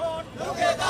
Johnson!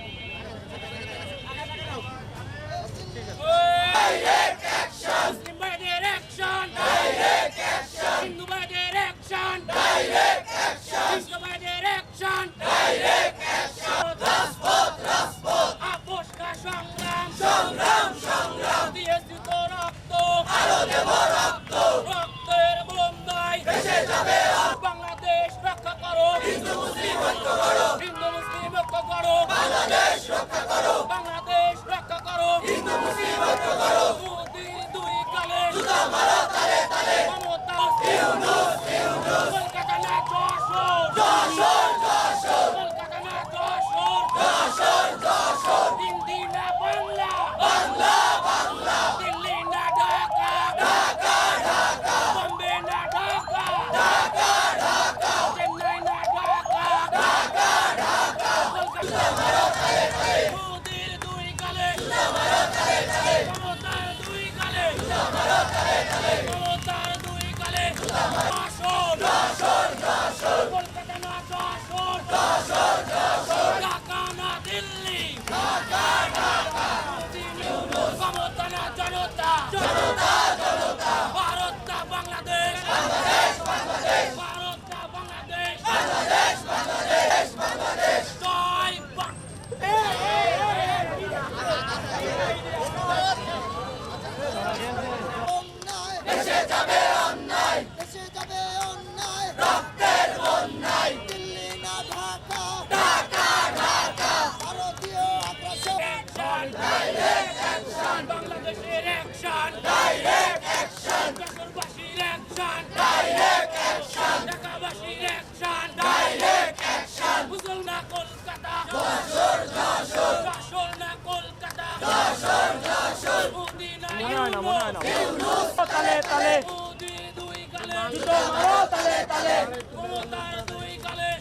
জুতো মারো তালে তালে।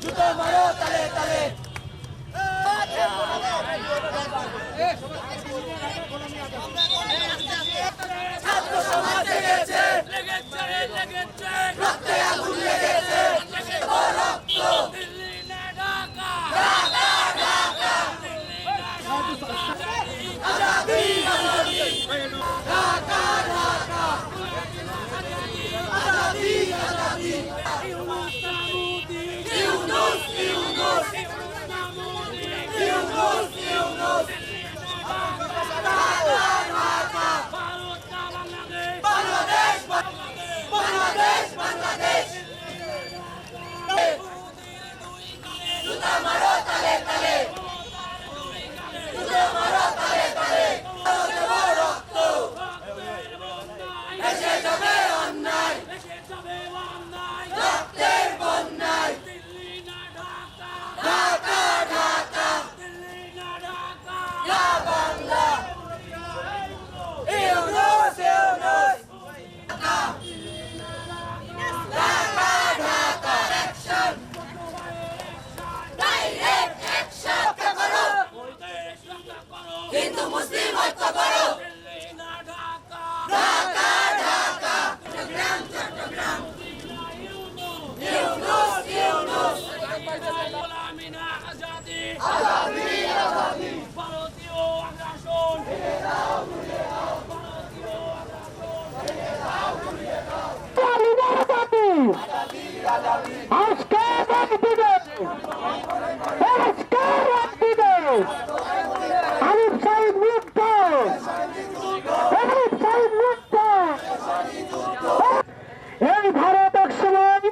জুতো মারো তালে তালে। আমরা এই ভারত একসময়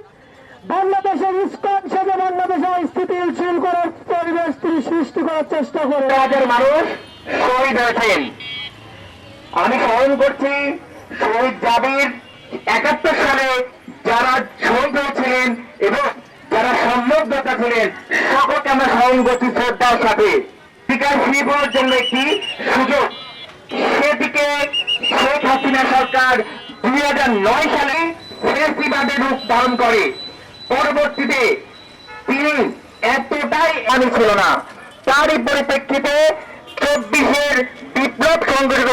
বাংলাদেশের সৃষ্টি করার চেষ্টা করে। রাজ্যের মানুষ, শহীদ হয়েছেন। আমি স্মরণ করছি, শহীদ জাবির একাত্তর সালে যারা শহীদ ছিলেন এবং যারা সম্ভবতা ছিলেন, সকলকে আমরা সহনগতি শ্রদ্ধার সাথে স্পিকার শিল্পের জন্য একটি সুযোগ। সেদিকে শেখ হাসিনা সরকার দুই হাজার নয় সালে ফেসিবাদে রূপ ধারণ করে। পরবর্তীতে তিনি এতটাই আমি ছিল না। তারই পরিপ্রেক্ষিতে চব্বিশের বিপ্লব সংগ্রহ